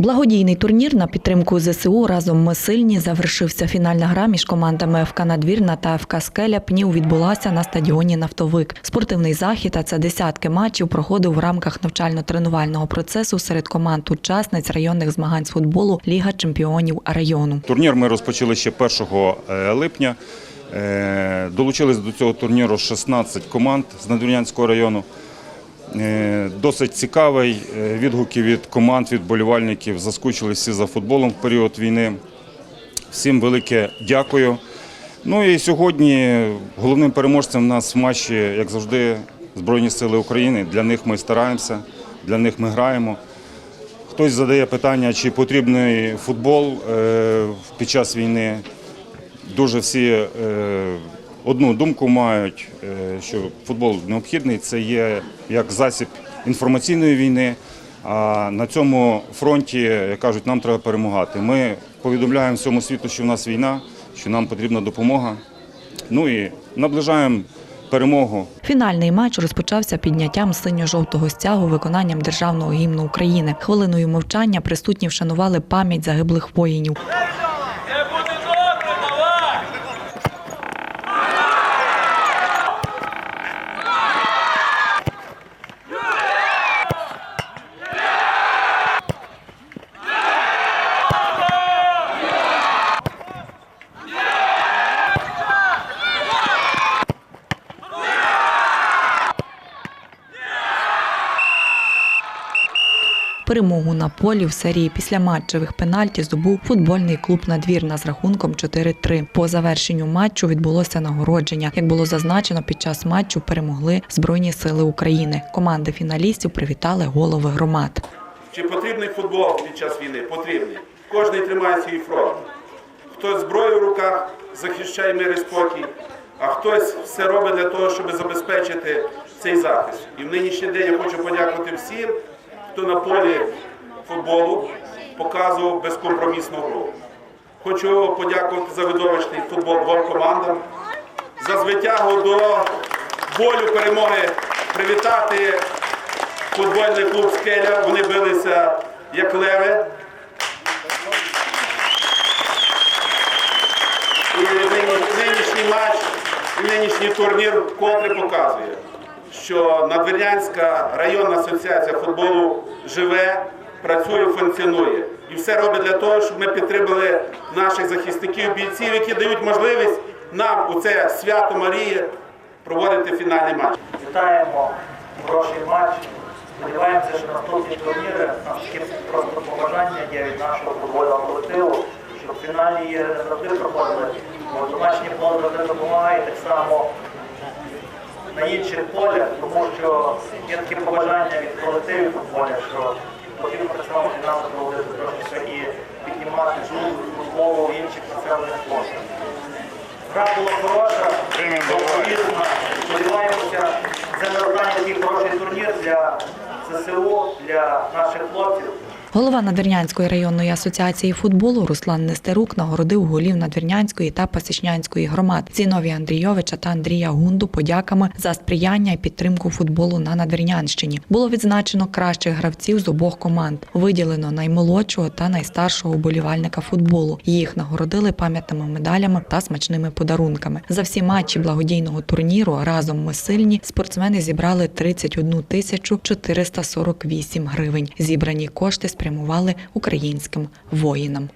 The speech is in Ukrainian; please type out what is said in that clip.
Благодійний турнір на підтримку ЗСУ разом ми сильні завершився. Фінальна гра між командами ФК Надвірна та ФК Скеля Пнів відбулася на стадіоні Нафтовик. Спортивний захід, а це десятки матчів, проходив в рамках навчально-тренувального процесу серед команд учасниць районних змагань з футболу Ліга чемпіонів району. Турнір ми розпочали ще 1 липня. Е, Долучились до цього турніру 16 команд з Надвірнянського району. Е, Досить цікавий. Е, Відгуки від команд, від болівальників. Заскучили за футболом в період війни. Всім велике дякую. Ну і сьогодні головним переможцем в нас в матчі, як завжди, Збройні Сили України. Для них ми стараємося, для них ми граємо. Хтось задає питання, чи потрібний футбол е, під час війни. Дуже всі одну думку мають, е, що футбол необхідний. Це є як засіб інформаційної війни. А на цьому фронті, як кажуть, нам треба перемагати. Ми повідомляємо всьому світу, що в нас війна, що нам потрібна допомога. Ну і наближаємо перемогу. Фінальний матч розпочався підняттям синьо-жовтого стягу виконанням державного гімну України. Хвилиною мовчання присутні вшанували пам'ять загиблих воїнів. Перемогу на полі в серії післяматчевих пенальті здобув футбольний клуб Надвірна з рахунком 4-3. По завершенню матчу відбулося нагородження. Як було зазначено, під час матчу перемогли Збройні сили України. Команди фіналістів привітали голови громад. Чи потрібний футбол під час війни? Потрібний. Кожний тримає свій фронт. Хтось зброю в руках захищає мир і спокій, а хтось все робить для того, щоб забезпечити цей захист. І в нинішній день я хочу подякувати всім, хто на полі футболу показував безкомпромісну гру. Хочу подякувати за видовищний футбол двом командам, за звитягу до болю перемоги привітати футбольний клуб Скеля. Вони билися як леви. І нинішній матч, і нинішній турнір вкотре показує, що Надвірнянська районна асоціація футболу живе, працює, функціонує. І все робить для того, щоб ми підтримали наших захисників, бійців, які дають можливість нам у це свято Марії проводити фінальний матч. Вітаємо хороший матч. Сподіваємося, що наступні турніри у нас таке просто побажання є від нашого футбольного колективу, щоб фінальні ігри не завжди проходили. Домашні поле завжди допомагає так само на інших полях, тому що є таке побажання від колективів футбольних, що потрібно фінансово проводити і піднімати футболу в інших населених пунктах. Гра була хороша, відповідна. Сподіваємося, це не останній такий хороший турнір для ЗСУ, для наших хлопців. Голова Надвірнянської районної асоціації футболу Руслан Нестерук нагородив голів Надвірнянської та Пасічнянської громад Зіновія Андрійовича та Андрія Гунду подяками за сприяння і підтримку футболу на Надвірнянщині. Було відзначено кращих гравців з обох команд. Виділено наймолодшого та найстаршого уболівальника футболу. Їх нагородили пам'ятними медалями та смачними подарунками. За всі матчі благодійного турніру разом ми сильні спортсмени зібрали 31 тисячу 448 гривень. Зібрані кошти спрямували українським воїнам.